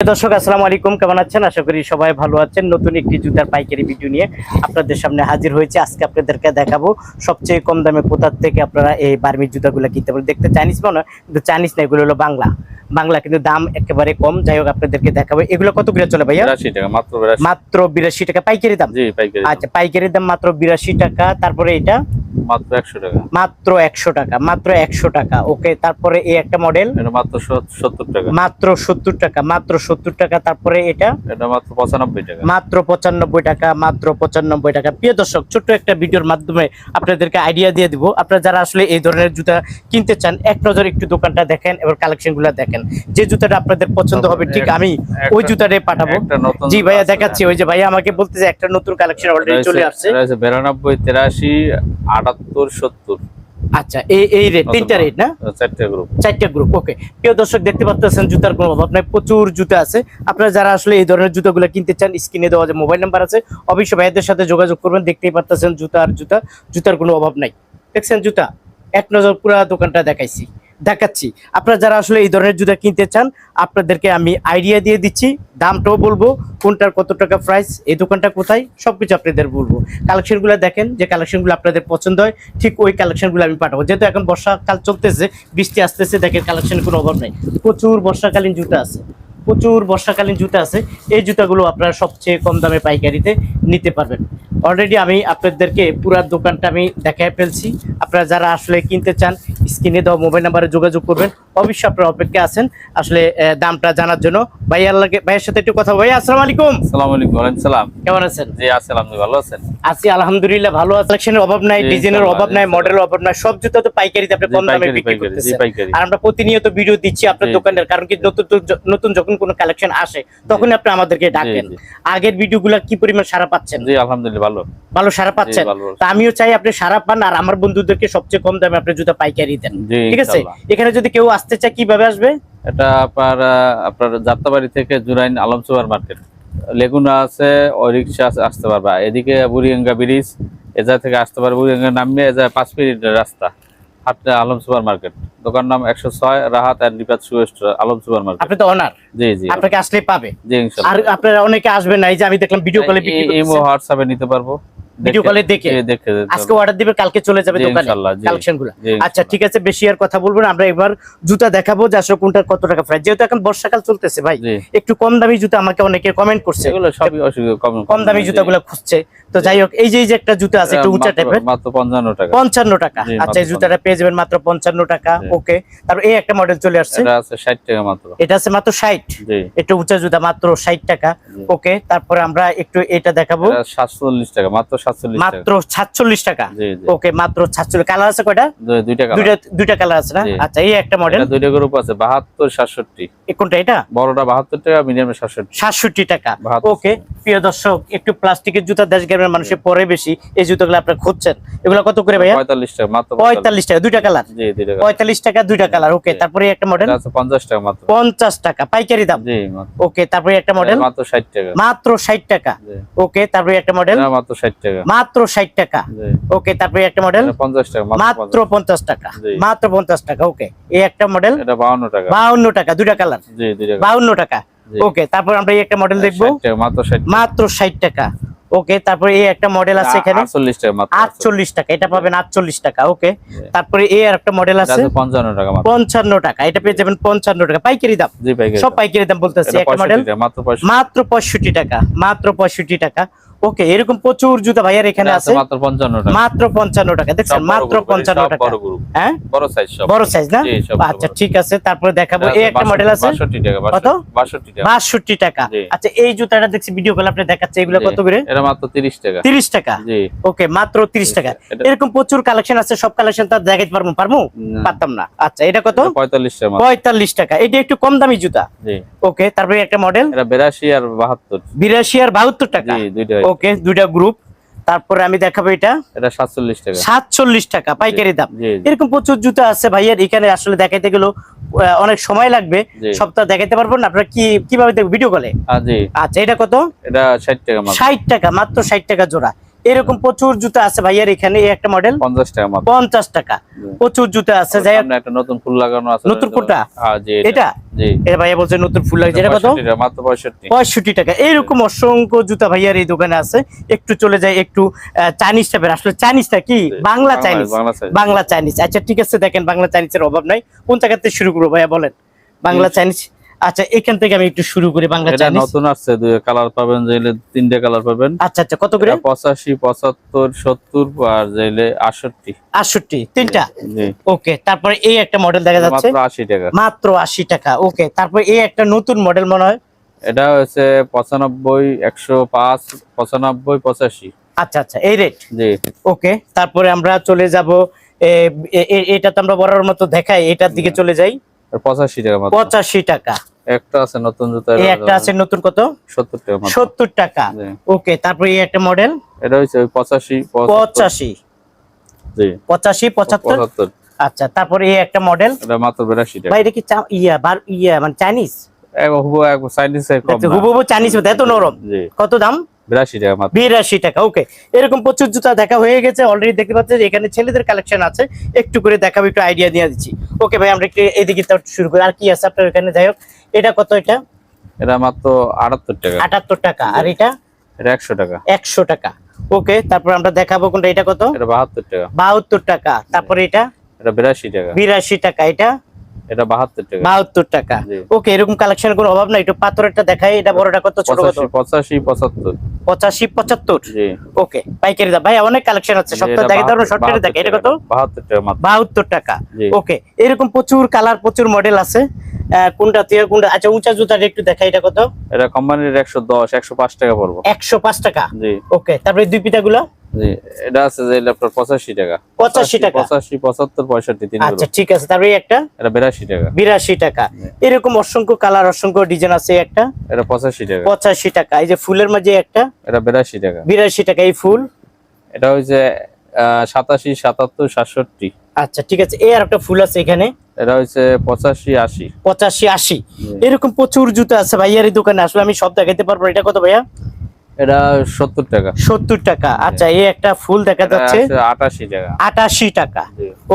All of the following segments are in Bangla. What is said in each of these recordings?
দর্শক, আসসালামু আলাইকুম। কেমন আছেন? আশা করি সবাই ভালো আছেন। নতুন একটি জুতার পাইকারি ভিডিও নিয়ে আপনাদের সামনে হাজির হয়েছে। আজকে আপনাদেরকে দেখাবো সবচেয়ে কম দামে কোথার থেকে আপনারা এই বার্মির জুতাগুলো কিনতে পারেন। দেখতে চাইনিজ মনে কিন্তু চাইনিজ না, এগুলো হলো বাংলা। বাংলা কিন্তু দাম একেবারে কম। যাই হোক আপনাদেরকে দেখাবো। এগুলো কত করে চলে ভাইয়া? মাত্র বিরাশি। টাকা। পাইকারি দাম? জি পাইকারি আচ্ছা পাইকারি দাম মাত্র বিরাশি টাকা। তারপরে এটা মাত্র একশো টাকা। মাত্র একশো টাকা মাত্র একশো টাকা। ওকে তারপরে এই একটা মডেল? মাত্র সত্তর টাকা। মাত্র সত্তর টাকা মাত্র সত্তর টাকা। তারপরে এটা? মাত্র পঁচানব্বই টাকা। মাত্র পঁচানব্বই টাকা মাত্র পঁচানব্বই টাকা। প্রিয় দর্শক ছোট্ট একটা ভিডিওর মাধ্যমে আপনাদেরকে আইডিয়া দিয়ে দিব। আপনারা যারা আসলে এই ধরনের জুতা কিনতে চান এক নজর একটু দোকানটা দেখেন এবার কালেকশনগুলো দেখেন যে জুতাটা আপনাদের পছন্দ হবে ঠিক আমি ওই জুতাটাই পাঠাবো। জি ভাইয়া দেখাচ্ছি ওই যে ভাইয়া আমাকে বলতেছে একটা নতুন কালেকশন অলরেডি চলে আসছে। বিরানব্বই তেরাশি আটাত্তর সত্তর। আচ্ছা এই এই রেট তিনটা রেট না? চারটে গ্রুপ চারটা গ্রুপ ওকে প্রিয় দর্শক দেখতে পাচ্ছেন জুতার কোনো অভাব নাই প্রচুর জুতা আছে। আপনারা যারা আসলে এই ধরনের জুতাগুলো কিনতে চান স্ক্রিনে দেওয়া যে মোবাইল নাম্বার আছে অবশ্যই সাথে যোগাযোগ করবেন দেখতেই পাচ্ছেন জুতা আর জুতা জুতার কোনো অভাব নাই। দেখছেন জুতা? এক নজর পুরো দোকানটা দেখাইছি। দেখাচ্ছি। আপনারা যারা আসলে এই ধরনের জুতা কিনতে চান, আপনাদেরকে আমি আইডিয়া দিয়ে দিচ্ছি, দামটাও বলব, কোনটার কত টাকা প্রাইস এই দোকানটা কোথায় সব কিছু আপনাদের বলব। কালেকশনগুলো দেখেন, যে কালেকশনগুলো আপনাদের পছন্দ হয়, ঠিক ওই কালেকশনগুলো আমি পাঠাবো। যেহেতু এখন বর্ষাকাল চলতেছে, বৃষ্টি আসতেছে, দেখেন কালেকশন কোনো অভাব নাই। প্রচুর বর্ষাকালীন জুতা আছে, প্রচুর বর্ষাকালীন জুতা আছে, এই জুতাগুলো আপনারা সবচেয়ে কম দামে পাইকারিতে নিতে পারবেন। অলরেডি আমি আপনাদেরকে পুরা দোকানটা আমি দেখায় ফেলছি। আপনারা যারা আসলে কিনতে চান স্ক্রিনে দেওয়া মোবাইল নাম্বারে যোগাযোগ করবেন। অবশ্যই আপনারা অপেক্ষা আছেন। আসলে দামটা জানার জন্য। ভাইয়ার লাগে ভাইয়ের সাথে একটু কথা ভাই আসসালামু আলাইকুম। সালাম আলাইকুম ওয়ালাইকুম সালাম। কেমন আছেন? জি আসসালাম ভালো আছেন? আছি আলহামদুলিল্লাহ ভালো আছে। কালেকশনের অভাব নাই ডিজাইনের অভাব নাই মডেলের অভাব নাই সব জুতা তো পাইকারিতে আপনি কম দামে বিক্রি করতেছেন। পাইকারি। আর আমরা প্রতিনিয়ত ভিডিও দিচ্ছি আপনার দোকানের কারণ কি নতুন নতুন- যখন কোনো কালেকশন আসে তখন আপনি আমাদেরকে ডাকেন। আগের ভিডিওগুলো কি পরিমাণ সারা পাচ্ছেন? জি আলহামদুলিল্লাহ ভালো। ভালো সারা পাচ্ছেন। তা আমিও চাই আপনি সারা পান আর আমার বন্ধুদেরকে সবচেয়ে কম দামে আপনি জুতা পাইকারি দেন। ঠিক আছে? এখানে যদি কেউ আসতে চায় কীভাবে আসবে? এটা আপনার আপনার যাত্রাবাড়ি থেকে জুরাইন আলম সুপার মার্কেট। লেগুনা আছে ওই রিক্সা আসতে পারবা। এদিকে বুড়িগঙ্গা ব্রিজ এজা থেকে আসতে পারবে। বুড়িগঙ্গা নামবে এজা পাঁচ মিনিটের রাস্তা। হাটটা আলম সুপার মার্কেট। দোকান নাম একশো ছয় Rahat and Ripat sweets Alam super market. আপনি তো অনার জি জি আপনাকে আসলে পাবে? জি ইনশাআল্লাহ আর আপনারা অনেকে আসবেন না এই যে আমি দেখলাম ভিডিও কলে করতেছেন। হোয়াটসঅ্যাপে নিতে পারব। ভিডিও কলে দেখে? আজকে অর্ডার দিবে কালকে চলে যাবে দোকানে। ইনশাআল্লাহ, কালেকশনগুলো। আচ্ছা ঠিক আছে বেশি আর কথা বলব না। আমরা এবার জুতা দেখাবো যে আসলে কোনটার কত টাকা প্রাইস যেহেতু এখন বর্ষাকাল চলতেছে ভাই একটু কম দামি জুতা আমাকে অনেকে কমেন্ট করছে। এগুলো সবই কম দামি জুতাগুলো খুঁজছে। তো যাই হোক এই যে যে একটা জুতা আছে একটু উঁচা টাইপের মাত্র পঞ্চান্ন টাকা। পঞ্চান্ন টাকা। আচ্ছা এই জুতাটা পেয়ে যাবেন মাত্র পঞ্চান্ন টাকা। ওকে তারপর এই একটা মডেল চলে আসছে। এটা আছে ষাট টাকা মাত্র। এটা আছে মাত্র ষাট। জি। একটু উঁচা জুতা মাত্র ষাট টাকা। ওকে তারপরে আমরা একটু এটা দেখাবো। এটা সাতচল্লিশ টাকা মাত্র মাত্র সাতচল্লিশ টাকা? ওকে মাত্র সাতচল্লিশ। কালার আছে কয়টা? দুইটা কালার আছে না? আচ্ছা এই একটা মডেল দুইটা গ্রুপ আছে বাহাত্তর সাতষট্টি। কোনটা এটা? বড়টা বাহাত্তর টাকা মিডিয়ামে সাতষট্টি। সাতষট্টি টাকা। ওকে প্রিয় দর্শক একটু প্লাস্টিকের জুতা দেশ গ্রামের মানুষের পরে বেশি এই জুতোগুলো আপনারা খুঁজছেন। এগুলো কত করে ভাইয়া? পঁয়তাল্লিশ টাকা মাত্র পঁয়তাল্লিশ। টাকা দুইটা কালার পঁয়তাল্লিশ টাকা দুইটা কালার ওকে তারপরে একটা মডেল আছে পঞ্চাশ টাকা মাত্র। পঞ্চাশ টাকা পাইকারি দাম? ওকে তারপরে একটা মডেল মাত্র ষাট টাকা। মাত্র ষাট টাকা। ওকে তারপরে একটা মডেল মাত্র ষাট টাকা। মাত্র ষাট টাকা। ওকে তারপরে একটা মডেল এটা পঞ্চাশ টাকা মাত্র মাত্র পঞ্চাশ। পঞ্চাশ টাকা। মাত্র পঞ্চাশ টাকা ওকে এই একটা মডেল এটা বাউন্ন টাকা। বাউন্ন টাকা দুইটা কালার জি দুইটা কালার বাউন্ন টাকা। ওকে তারপর আমরা এই একটা মডেল দেখব। মাত্র ষাট মাত্র ষাট টাকা। ওকে তারপরে এই একটা মডেল আছে এখানে। আটচল্লিশ টাকা মাত্র আটচল্লিশ। টাকা এটা পাবেন আটচল্লিশ টাকা ওকে তারপরে এই আর একটা মডেল আছে। আছে পঞ্চান্ন টাকা মাত্র। পঞ্চান্ন টাকা এটা পেয়ে যাবেন পঞ্চান্ন টাকা। পাইকারি দাম। জি পাইকারি সব পাইকারি দাম বলতেছি একটা মডেল মাত্র পঁয়ষট্টি। মাত্র পঁয়ষট্টি টাকা মাত্র পঁয়ষট্টি টাকা। ওকে এরকম প্রচুর জুতা ভাইয়ার এখানে আছে। মাত্র পঞ্চান্ন টাকা। মাত্র পঞ্চান্ন টাকা দেখছেন? মাত্র group, পঞ্চান্ন সব টাকা। হ্যাঁ? বড় সাইজ সব বড় সাইজ না? আচ্ছা ঠিক আছে তারপরে দেখাবো। এই একটা মডেল আছে? 62 টাকা কত? 62 টাকা। বাষট্টি টাকা। আচ্ছা এই জুতাটা দেখছি ভিডিও কল আপনি দেখাচ্ছে এগুলো কত করে? এটা মাত্র 30 টাকা। তিরিশ টাকা? জি। ওকে মাত্র তিরিশ টাকা। এরকম প্রচুর কালেকশন আছে সব কালেকশন তো দেখাইতে পারব পারব? পারতাম না। আচ্ছা এটা কত? এটা 45 টাকা মাত্র। পঁয়তাল্লিশ টাকা। এটা একটু কম দামি জুতা। জি। ওকে তারপরে একটা মডেল এটা 82 আর 72 বিরাশি আর বাহাত্তর টাকা। জি দুইটা ওকে দুইটা গ্রুপ তারপরে আমি দেখাবো এটা। এটা 47 টাকা। সাতচল্লিশ টাকা পাইকারি দাম। এরকম প্রচুর জুতা আছে ভাইয়ার এখানে আসলে দেখাইতে আহ, অনেক সময় লাগবে। সপ্তাহ দেখাইতে পারব না আপনারা কি কীভাবে দেখবেন ভিডিও কলে আচ্ছা এটা কত? এটা 60 টাকা মাত্র। ষাট টাকা মাত্র ষাট টাকা জোড়া। এরকম প্রচুর জুতা আছে ভাইয়ার এখানে এই একটা মডেল পঞ্চাশ টাকা মাত্র। পঞ্চাশ টাকা। প্রচুর জুতা আছে যাই একটা নতুন ফুল লাগানো আছে। নতুন? হ্যাঁ এটা? এটা ভাইয়া বলছে নতুন ফুল লাগছে। এটা কত? 65 টাকা, মাত্র এইরকম অসংখ্য জুতা ভাইয়ার এই দোকানে আছে। একটু চলে যায় একটু চাইনিজ টাইপের আসলে চাইনিজটা কি? বাংলা বাংলা চাইনিজ। বাংলা চাইনিজ আচ্ছা ঠিক আছে দেখেন বাংলা চাইনিজের অভাব নাই। কোন জায়গা থেকে শুরু করব ভাইয়া বলেন। বাংলা চাইনিজ আচ্ছা এখান থেকে আমি একটু শুরু করি বাংলা চাইনিজ নতুন আসছে দুই কালার পাবেন যাইলে তিনটে কালার পাবেন। আচ্ছা আচ্ছা কত করে? এটা পঁচাশি পঁচাত্তর সত্তর আর যাইলে আটষট্টি। আটষট্টি তিনটা? জি ওকে তারপরে এই একটা মডেল দেখা যাচ্ছে। মাত্র আশি টাকা। মাত্র আশি টাকা ওকে তারপর এই একটা নতুন মডেল মনে হয়। এটা হচ্ছে পঁচানব্বই একশো পাঁচ পঁচানব্বই পঁচাশি। আচ্ছা আচ্ছা এই রেট জি। ওকে তারপরে আমরা চলে যাব এটা তো আমরা বরাবর মতো দেখাই এটার দিকে চলে যাই। আর পঁচাশি টাকা মাত্র পঁচাশি টাকা। একটা আছে নতুন জুতা এই একটা আছে নতুন কত? সত্তর টাকা মাত্র টাকা। ওকে তারপরে এই একটা মডেল এটা ওই পঁচাশি পঁচাশি। জি। পঁচাশি পঁচাত্তর? পঁচাত্তর। আচ্ছা তারপরে এই একটা মডেল এটা মাত্র বিরাশি টাকা। ভাই এটা কি চা- ইয়া বার ইয়া মানে চাইনিজ এক হুবু এক চাইনিজ কম না। হুবহু চাইনিজ মতো এত নরম। কত দাম? বিরাশি টাকা বিরাশি টাকা ওকে এরকম প্রচুর জুতা দেখা হয়ে গেছে অলরেডি দেখতে পাচ্ছেন এখানে ছেলেদের কালেকশন আছে একটু করে দেখাবো একটু আইডিয়া দিয়ে দিচ্ছি। ওকে ভাই আমরা একটু এদিকে শুরু করি। আর কি আছে আপনার এখানে যাই হোক এটা কত এটা? এটা মাত্র আটাত্তর টাকা। আটাত্তর টাকা। আর এটা? এটা একশো টাকা। একশো টাকা। ওকে তারপর আমরা দেখাবো কোনটা এটা কত? এটা বাহাত্তর টাকা। বাহাত্তর টাকা। তারপরে এটা? এটা বিরাশি টাকা। বিরাশি টাকা। এটা? এটা বাহাত্তর টাকা। বাহাত্তর টাকা। ওকে এরকম কালেকশন কোনো অভাব নাই। একটু পাথরেরটা দেখাই। এটা বড়টা কত ছোট কত? পঁচাশি পঁচাশি পঁচাত্তর। পঁচাশি পঁচাত্তর? ওকে পাইকারি দাম। ভাই অনেক কালেকশন আছে। সপ্তাহে দেখে ধরুন দেখে এটা কত? বাহাত্তর টাকা বাহাত্তর টাকা। ওকে এরকম প্রচুর কালার প্রচুর মডেল আছে। কোনটা থেকে কোনটা আচ্ছা উঁচা জুতাটা একটু দেখাই এটা কত? এটা কোম্পানির একশো দশ একশো পাঁচ টাকা পড়ব। একশো পাঁচ টাকা? জি। ওকে তারপরে দুই পিতাগুলো? জি এটা আছে যে আপনার পঁচাশি টাকা। 85 টাকা। পঁচাশি পঁচাত্তর পঁয়ষট্টি তিন আচ্ছা ঠিক আছে তারপরে একটা? এটা বিরাশি টাকা। বিরাশি টাকা। এরকম অসংখ্য কালার অসংখ্য ডিজাইন আছে একটা? এটা পঁচাশি টাকা। পঁচাশি টাকা। এই যে ফুলের মাঝে একটা? এটা বিরাশি টাকা। বিরাশি টাকা এই ফুল? এটা হচ্ছে আহ, সাতাশি সাতাত্তর সাতষট্টি। আচ্ছা ঠিক আছে এই আর একটা ফুল আছে এখানে। এটা হচ্ছে পঁচাশি আশি। পঁচাশি আশি। এরকম প্রচুর জুতো আছে ভাইয়ার এই দোকানে, আসলে আমি সব দেখাইতে পারব এটা কত ভাইয়া? এটা সত্তর টাকা। সত্তর টাকা। আচ্ছা এই একটা ফুল দেখা যাচ্ছে। আছে আটাশি টাকা। আটাশি টাকা।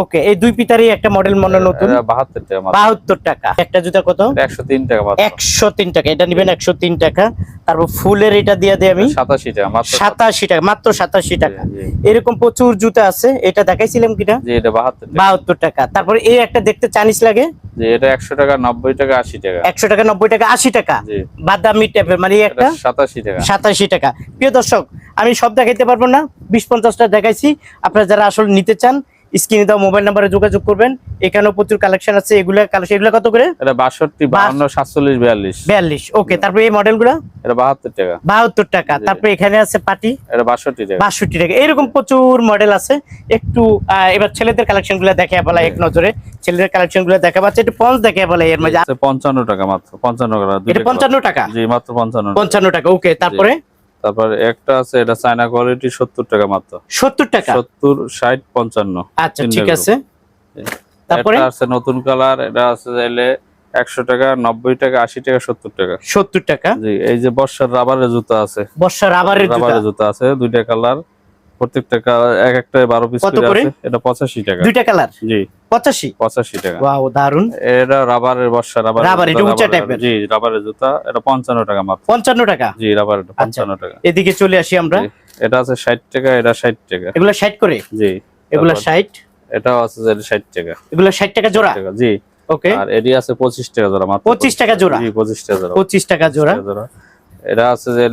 ওকে এই দুই পিতারই একটা মডেল মনে নতুন? এটা বাহাত্তর টাকা মাত্র। বাহাত্তর টাকা। একটা জুতা কত? একশো টাকা মাত্র। একশো তিন টাকা। এটা নিবেন একশো টাকা। তারপর ফুলের এটা দিয়ে দিই আমি। সাতাশি টাকা মাত্র সাতাশি টাকা মাত্র সাতাশি টাকা। এরকম প্রচুর জুতা আছে। এটা দেখাইছিলাম কিনা জি এটা বাহাত্তর টাকা। বাহাত্তর টাকা। তারপরে এই একটা দেখতে চানিস লাগে? জি এটা একশো টাকা নব্বই টাকা আশি টাকা। একশো টাকা নব্বই টাকা আশি টাকা? জি। বাদামি টাইপের মানে একটা? সাতাশি টাকা। সাতাশি টাকা। প্রিয় দর্শক আমি সব দেখাইতে পারব না বিশ পঞ্চাশটা দেখাইছি। আপনারা যারা আসলে নিতে চান স্ক্রিনে দেওয়া মোবাইল নাম্বারে যোগাযোগ করবেন। এখানেও প্রচুর কালেকশন আছে। এগুলা কালেকশন এগুলা কত করে? এটা বাষট্টি বাহান্ন সাতচল্লিশ বিয়াল্লিশ। বিয়াল্লিশ ওকে তারপরে এই মডেলগুলো এটা বাহাত্তর টাকা। বাহাত্তর টাকা। তারপরে এখানে আছে পাটি। এটা বাষট্টি টাকা। বাষট্টি টাকা। এরকম প্রচুর মডেল আছে। একটু এবার ছেলেদের কালেকশনগুলো দেখে বলা এক নজরে। ছেলেদের কালেকশনগুলো দেখা পাচ্ছে একটু পঞ্চ দেখে বলা এর মধ্যে এটা পঞ্চান্ন টাকা মাত্র। পঞ্চান্ন টাকা এটা পঞ্চান্ন টাকা? জি মাত্র পঞ্চান্ন টাকা। পঞ্চান্ন টাকা ওকে তারপরে? তারপর একটা আছে এটা চায়না কোয়ালিটি সত্তর টাকা মাত্র। সত্তর টাকা? সত্তর ষাট পঞ্চান্ন। আচ্ছা ঠিক আছে। তারপরে? আছে নতুন কালার এটা আছে চাইলে একশো টাকা নব্বই টাকা আশি টাকা সত্তর টাকা। সত্তর টাকা? জি এই যে বর্ষার রাবারের জুতা আছে। বর্ষা রাবারের জুতা? রাবারের জুতা আছে দুইটা কালার। প্রত্যেকটা কালার এক একটা বারো পিস এটা পঁচাশি টাকা। দুইটা কালার? জি। পঁচাশি। পঁচাশি টাকা। ওয়াও দারুণ এটা রাবারের বর্ষা রাবার রাবার, এটা উঁচা type-এর। জি রাবারের জুতা এটা পঞ্চান্ন টাকা মাত্র। পঞ্চান্ন টাকা? জি রাবার এটা আচ্ছা। পঞ্চান্ন টাকা। এদিকে চলে আসি আমরা। এটা আছে ষাট টাকা এটা ষাট টাকা। এগুলো ষাট করে? জি এগুলো ষাট? এটাও আছে ষাট টাকা। এগুলো ষাট টাকা জোড়া? জি। ওকে আর এডি আছে পঁচিশ টাকা জোড়া মাত্র। 25 টাকা জোড়া? জি পঁচিশ টাকা জোড়া। পঁচিশ টাকা জোড়া? টাকা জোড়া। এটা আছে যে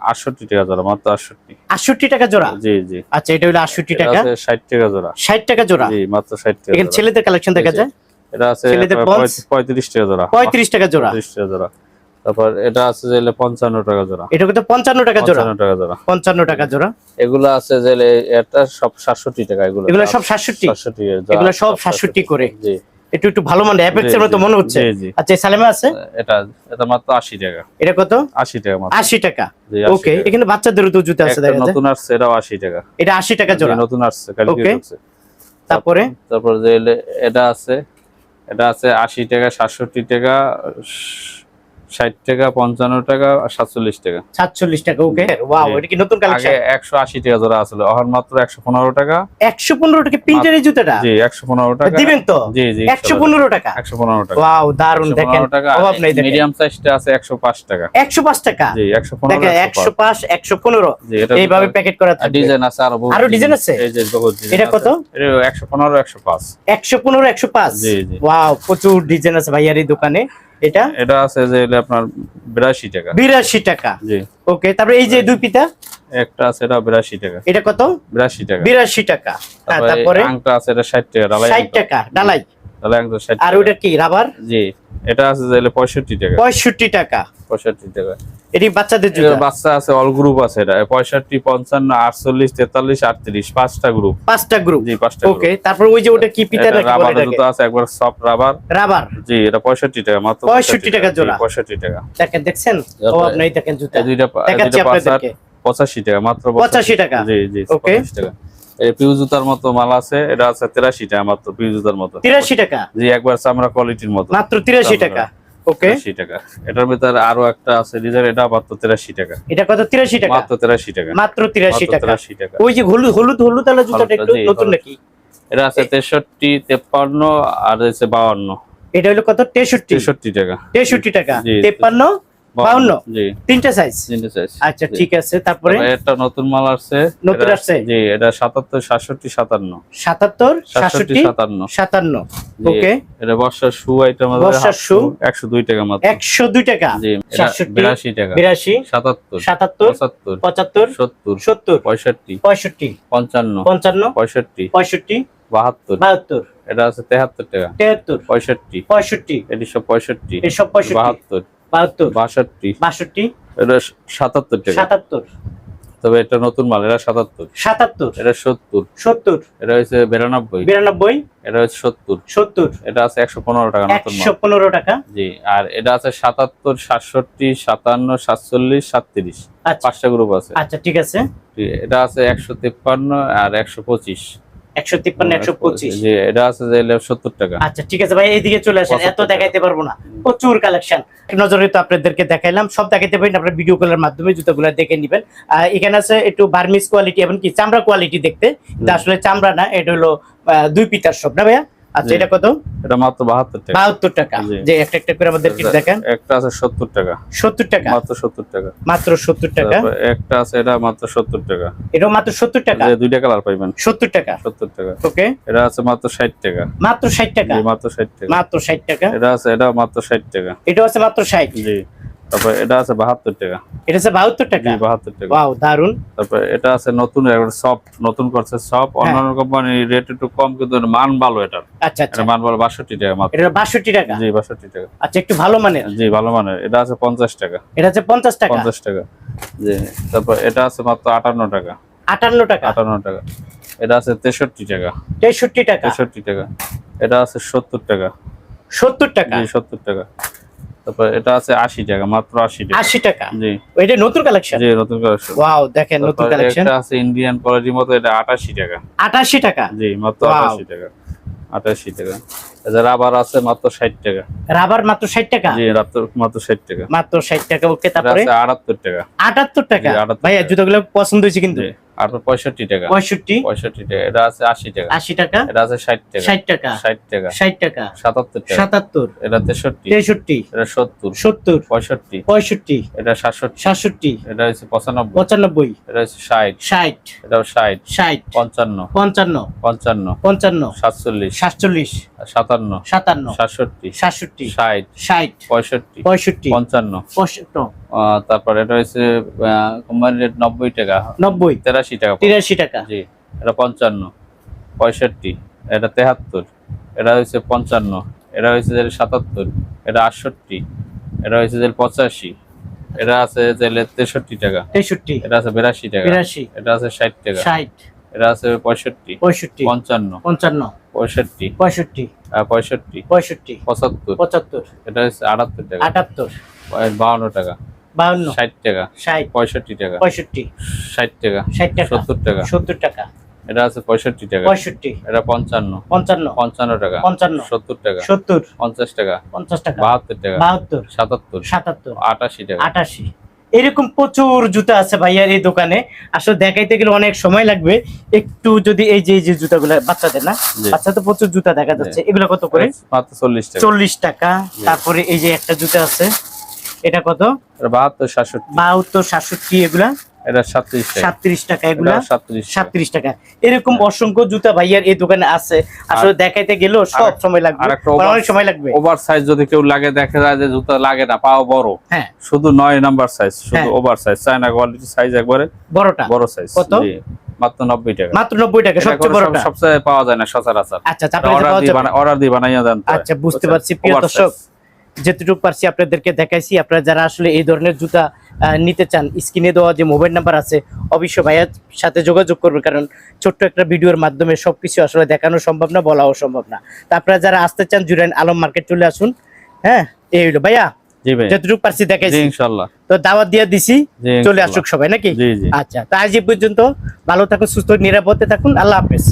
আটষট্টি টাকা জোড়া মাত্র আটষট্টি। আটষট্টি টাকা জোড়া? জি জি। আচ্ছা এটা হলো আটষট্টি টাকা। আছে ষাট টাকা জোড়া। ষাট টাকা জোড়া? জি মাত্র ষাট টাকা এখানে ছেলেদের কালেকশন দেখা। যায় এটা আছে ছেলেদের আপনার পঞ্চ? পঁয়ত্রিশ- পঁয়ত্রিশ টাকা জোড়া। পঁয়ত্রিশ টাকা জোড়া। পঁয়ত্রিশ টাকা জোড়া। তারপর এটা আছে যে পঞ্চান্ন টাকা জোড়া। এটা কিন্তু পঞ্চান্ন টাকা জোড়া। পঞ্চান্ন টাকা জোড়া। পঞ্চান্ন টাকা জোড়া। এগুলো আছে যে এটা সব সাতষট্টি টাকা এগুলো এগুলো সব 67? সাতষট্টি এগুলো সব 67 করে। জি। একটু একটু ভালো মানে অ্যাপেক্স এর মতো মনে হচ্ছে। আচ্ছা এই সালেমা আছে? এটা এটা মাত্র আশি টাকা। এটা কত? আশি টাকা মাত্র। আশি টাকা। ওকে এখানে বাচ্চাদের তো জুতা আছে দেখা নতুন আসছে এটাও আশি টাকা। এটা আশি টাকা জোড়া। নতুন আসছে কালকে Okay. তারপরে? তারপরে যে এটা আছে এটা আছে আশি টাকা সাতষট্টি টাকা ষাট টাকা পঞ্চান্ন টাকা সাতচল্লিশ টাকা। সাতচল্লিশ টাকা ওকে ওয়াও এটা কি নতুন কালেকশন একশো আশি টাকা জোড়া আসলে এখন মাত্র একশো পনেরো টাকা। একশো পনেরো টাকা প্রিন্টার এই জুতাটা? জি একশো পনেরো টাকা। দিবেন তো? জি জি একশো পনেরো টাকা? একশো পনেরো টাকা। ওয়াও দারুণ দেখেন টাকা অভাব নাই দেখেন। মিডিয়াম সাইজটা আছে একশো পাঁচ টাকা। একশো পাঁচ টাকা? জি একশো পনেরো দেখেন একশো পাঁচ। একশো পনেরো। এইভাবে প্যাকেট করা থাকবে। ডিজাইন আছে আরও আরও design আছে? এই যে বহুত এটা কত? একশো পনেরো একশো পাঁচ। একশো পনেরো একশো পাঁচ? জি, জি। ওয়াও প্রচুর ডিজাইন আছে ভাইয়ার এই দোকানে। এটা? এটা আছে যে আপনার বিরাশি টাকা। বিরাশি টাকা। জি। ওকে তারপরে এই যে দুই পিতা একটা আছে এটা বিরাশি টাকা। এটা কত? বিরাশি টাকা। বিরাশি টাকা। হ্যাঁ, তারপরে আংটা আছে এটা ষাট টাকা ডালাই ষাট টাকা ডালাই ডালাই আংটা ষাট আর ওটা কি রাবার? জি এটা আছে যে হলো পঁয়ষট্টি টাকা। পঁয়ষট্টি টাকা। পঁয়ষট্টি টাকা। এটি বাচ্চাদের এটা বাচ্চা আছে অল গ্রুপ আছে এটা। পঁয়ষট্টি পঞ্চান্ন আটচল্লিশ তেতাল্লিশ আটত্রিশ পাঁচটা গ্রুপ পাঁচটা গ্রুপ জি পাঁচটা ওকে তারপর ওই যে ওটা কি পিতা রাবার জুতো আছে একবার সফট রাবার রাবার জি এটা পঁয়ষট্টি টাকা মাত্র 65 টাকা। জোড়া। পঁয়ষট্টি টাকা। দেখেন দেখছেন? ও আপনি দেখেন জুতা। দুইটা পা- এই দেখাচ্ছি দুইটা পাঁচার পঁচাশি টাকা মাত্র 85 টাকা। জি জি Okay. টাকা। এই পিউ জুতার মতো মাল আছে এটা আছে তেরাশি টাকা মাত্র পিউ জুতার মতো। তিরাশি টাকা? জি একবার চামড়া কোয়ালিটির মতো। মাত্র তিরাশি টাকা। ওকে। তেরাশি টাকা। এটার ভিতর আরও একটা আছে ডিজাইন এটা মাত্র তেরাশি টাকা। এটা কত? তিরাশি টাকা? মাত্র তেরাশি টাকা। মাত্র তিরাশি মাত্র টাকা। ওই যে হলুদ হলুদ হলুদ আলা জুতাটা একটু নতুন নাকি? এটা আছে তেষট্টি তেপ্পান্ন আর হচ্ছে বাউান্ন। এটা হলো কত? তেষট্টি। তেষট্টি টাকা। তেষট্টি টাকা। জি, তেপ্পান্ন বাউন্ন? জি। তিনটা সাইজ তিনটে। আচ্ছা ঠিক আছে তারপরে? একটা নতুন মাল আসছে নতুন এটা- আসছে? জি এটা সাতাত্তর সাতষট্টি সাতান্ন। সাতাত্তর সাতষট্টি সাতষট্টি সাতান্ন। সাতান্ন। জি, ওকে। এটা বর্ষার শু আইটেম বর্ষার shoe? একশো দুই টাকা মাত্র। একশো দুই টাকা? জি এটা সাতষট্টি বিরাশি টাকা। বিরাশি সাতাত্তর সাতাত্তর পঁচাত্তর পঁচাত্তর সত্তর সত্তর পঁয়ষট্টি পঁয়ষট্টি পঞ্চান্ন পঞ্চান্ন পঁয়ষট্টি পঁয়ষট্টি বাহাত্তর। বাহাত্তর। এটা আছে তেহাত্তর টাকা। তেহাত্তর পঁয়ষট্টি। পঁয়ষট্টি। এটি সব পঁয়ষট্টি। এসব পঁয়ষট্টি। বাহাত্তর। বাষট্টি। বাষট্টি? এটা সাতাত্তর টাকা। সাতাত্তর। তবে এটা নতুন মাল এটা সাতাত্তর। সাতাত্তর। এটা সত্তর। সত্তর। এটা হচ্ছে বিরানব্বই। বিরানব্বই? এটা হচ্ছে সত্তর। সত্তর। এটা আছে একশো পনেরো টাকা নতুন একশো পনেরো টাকা? জি আর এটা আছে সাতাত্তর সাতষট্টি সাতান্ন সাতচল্লিশ সাতত্রিশ। আচ্ছা। পাঁচটা গ্রুপ আছে। আচ্ছা ঠিক আছে। এটা আছে একশো তিপ্পান্ন আর একশো পঁচিশ। একশো তিপ্পান্ন একশো পঁচিশ। এটা আছে যে সত্তর টাকা। আচ্ছা ঠিক আছে ভাই এইদিকে চলে আসেন এত দেখাইতে পারব না। প্রচুর কালেকশন নজরে তো আপনাদেরকে দেখাইলাম সব দেখাইতে পারেন আপনার ভিডিও কলের মাধ্যমে জুতোগুলো দেখে নিবেন। এখানে আছে একটু বার্মিস কোয়ালিটি এবং কি চামড়া কোয়ালিটি দেখতে। আসলে চামড়া না এটা হলো আহ, দুই পিতার সব না ভাইয়া? আচ্ছা এটা কত? এটা মাত্র বাহাত্তর টাকা। বাহাত্তর টাকা। যে একটা একটা করে আমাদেরকে দেখেন। একটা আছে সত্তর টাকা। সত্তর টাকা? মাত্র সত্তর টাকা। মাত্র সত্তর টাকা? একটা আছে এটা মাত্র সত্তর টাকা। এটাও মাত্র সত্তর টাকা? যে দুইটা কালার পাইবেন। সত্তর টাকা? সত্তর টাকা। ওকে। এটা আছে মাত্র ষাট টাকা। মাত্র ষাট টাকা? মাত্র ষাট টাকা। মাত্র ষাট টাকা? এটা আছে এটা মাত্র ষাট টাকা। এটা আছে মাত্র ষাট? জি। তারপর এটা আছে বাহাত্তর টাকা। এটা আছে বাহাত্তর টাকা? জি বাহাত্তর টাকা। ওয়াও দারুণ তারপর এটা আছে নতুন সফট নতুন করছে সফট হ্যাঁ। অন্যান্য কোম্পানি রেট একটু কম কিন্তু মান ভালো এটা আচ্ছা আচ্ছা। মান ভালো বাষট্টি টাকা মাত্র। এটা বাষট্টি টাকা? জি বাষট্টি টাকা। আচ্ছা একটু ভালো মানের? জি ভালো মানের। এটা আছে পঞ্চাশ টাকা। এটা আছে পঞ্চাশ টাকা? পঞ্চাশ টাকা। জি তারপর এটা আছে মাত্র আটান্ন টাকা। আটান্ন টাকা? আটান্ন টাকা। এটা আছে তেষট্টি টাকা। তেষট্টি টাকা? তেষট্টি টাকা। এটা আছে সত্তর টাকা। সত্তর টাকা? জি সত্তর টাকা। তারপর এটা আছে আশি টাকা মাত্র আশি টাকা। আশি টাকা। জি। এটা নতুন কালেকশন জি নতুন কালেকশন ওয়াও দেখেন নতুন কালেকশন একটা আছে ইন্ডিয়ান কোয়ালিটির মতো এটা আটাশি টাকা। আটাশি টাকা? জি মাত্র Wow. আটাশি টাকা। আটাশি টাকা। এটা রাবার আছে মাত্র ষাট টাকা। রাবার মাত্র ষাট টাকা? জি রাত্র মাত্র ষাট টাকা। মাত্র ষাট টাকা ওকে এটা তারপরে? আছে আটাত্তর টাকা। আটাত্তর টাকা? জি, 78 ভাইয়া জুতোগুলো পছন্দ হয়েছে কিন্তু। আর পঁয়ষট্টি টাকা। পঁয়ষট্টি? পঁয়ষট্টি টাকা। এটা আছে আশি টাকা। আশি টাকা? এটা আছে ষাট টাকা। ষাট টাকা। ষাট টাকা। ষাট টাকা। সাতাত্তর সাতাত্তর। এটা তেষট্টি। তেষট্টি। এটা সত্তর। সত্তর। পঁয়ষট্টি। পঁয়ষট্টি। এটা সাতষট্টি। সাতষট্টি। এটা হচ্ছে পঁচানব্বই। পঁচানব্বই। এটা হচ্ছে ষাট। ষাট। এটাও ষাট। ষাট। পঞ্চান্ন। পঞ্চান্ন। পঞ্চান্ন। পঞ্চান্ন। সাতচল্লিশ। সাতচল্লিশ। সাতান্ন। সাতান্ন। সাতষট্টি। সাতষট্টি। ষাট। ষাট। পঁয়ষট্টি। পঁয়ষট্টি। পঞ্চান্ন। পঁয়ষট্টি। তারপর এটা হচ্ছে কোম্পানি রেট নব্বই টাকা। নব্বই? তেরাশি টাকা তিরাশি টাকা? জি এটা পঞ্চান্ন পঁয়ষট্টি এটা তেহাত্তর এটা হচ্ছে পঞ্চান্ন এটা হচ্ছে যে সাতাত্তর এটা আটষট্টি এটা হচ্ছে যে পঁচাশি এটা আছে যে তেষট্টি টাকা। তেষট্টি। এটা আছে বিরাশি টাকা। বিরাশি। এটা আছে ষাট টাকা। ষাট। এটা আছে পঁয়ষট্টি। পঁয়ষট্টি। পঞ্চান্ন। পঞ্চান্ন। পঁয়ষট্টি। পঁয়ষট্টি। পঁয়ষট্টি। পঁয়ষট্টি। পঁচাত্তর। পঁচাত্তর। এটা হচ্ছে আটাত্তর টাকা। আটাত্তর। বাউন্ন টাকা। বাহান্ন ষাট টাকা। ষাট। পঁয়ষট্টি টাকা। পঁয়ষট্টি। ষাট টাকা। ষাট টাকা। সত্তর টাকা। সত্তর টাকা। এটা আছে পঁয়ষট্টি টাকা। পঁয়ষট্টি। এটা পঞ্চান্ন। পঞ্চান্ন। পঞ্চান্ন টাকা। পঞ্চান্ন। সত্তর টাকা। সত্তর। পঞ্চাশ টাকা। পঞ্চাশ টাকা। বাহাত্তর টাকা। বাহাত্তর। সাতাত্তর। সাতাত্তর। আটাশি টাকা। আটাশি। এরকম প্রচুর জুতা আছে ভাইয়ার এই দোকানে। আসলে দেখাইতে গেলে অনেক সময় লাগবে। একটু যদি এই যে এই যে জুতাগুলো বাচ্চাদের না? বাচ্চা তো প্রচুর জুতা দেখা যাচ্ছে। এগুলো কত করে? চল্লিশ টাকা। চল্লিশ টাকা। তারপরে এই যে একটা জুতা আছে। এটা কত? বাহাত্তর সাতষট্টি। বাহাত্তর সাতষট্টি এগুলা? এটা সাতত্রিশ সাতত্রিশ টাকা এগুলা? সাতত্রিশ টাকা। এরকম অসংখ্য জুতা ভাইয়ার এই দোকানে আছে। আসলে দেখাইতে গেলেও সব সময় লাগবে। আরেকটা বা over- অনেক সময় লাগবে। ওভার সাইজ যদি কেউ লাগে দেখা যায় যে জুতা লাগে না পাও বড়। হ্যাঁ। শুধু নয় নাম্বার সাইজ শুধু হ্যাঁ। Over size China quality size একবারে বড়টা? বড় সাইজ কত? মাত্র নব্বই টাকা। মাত্র নব্বই টাকা সবচেয়ে বড়টা? সবচেয়ে পাওয়া যায় না সচরাচর। আচ্ছা আচ্ছা অর্ডার দিয়ে অর্ডার দিয়ে বানাইয়া দেন আচ্ছা বুঝতে পারছি প্রিয় দর্শক। যেটুকু পারছি আপনাদেরকে দেখাইছি। আপনারা যারা আসলে এই ধরনের জুতা নিতে চান স্ক্রিনে দেওয়া যে মোবাইল নাম্বার আছে অবশ্যই ভাইয়ার সাথে যোগাযোগ করবে কারণ ছোট্ট একটা ভিডিওর মাধ্যমে সবকিছু আসলে দেখানো সম্ভব না বলাও সম্ভব না। তা আপনারা যারা আসতে চান জুরাইন আলম মার্কেট চলে আসুন। হ্যাঁ এই হইল। ভাইয়া জি যতটুকু পারছি দেখাইছি। ইনশাআল্লাহ। তো দাওয়াত দিয়ে দিছি চলে আসুক সবাই নাকি? জি জি। আচ্ছা তা আজ পর্যন্ত ভালো থাকুন সুস্থ নিরাপদে থাকুন আল্লাহ হাফেজ।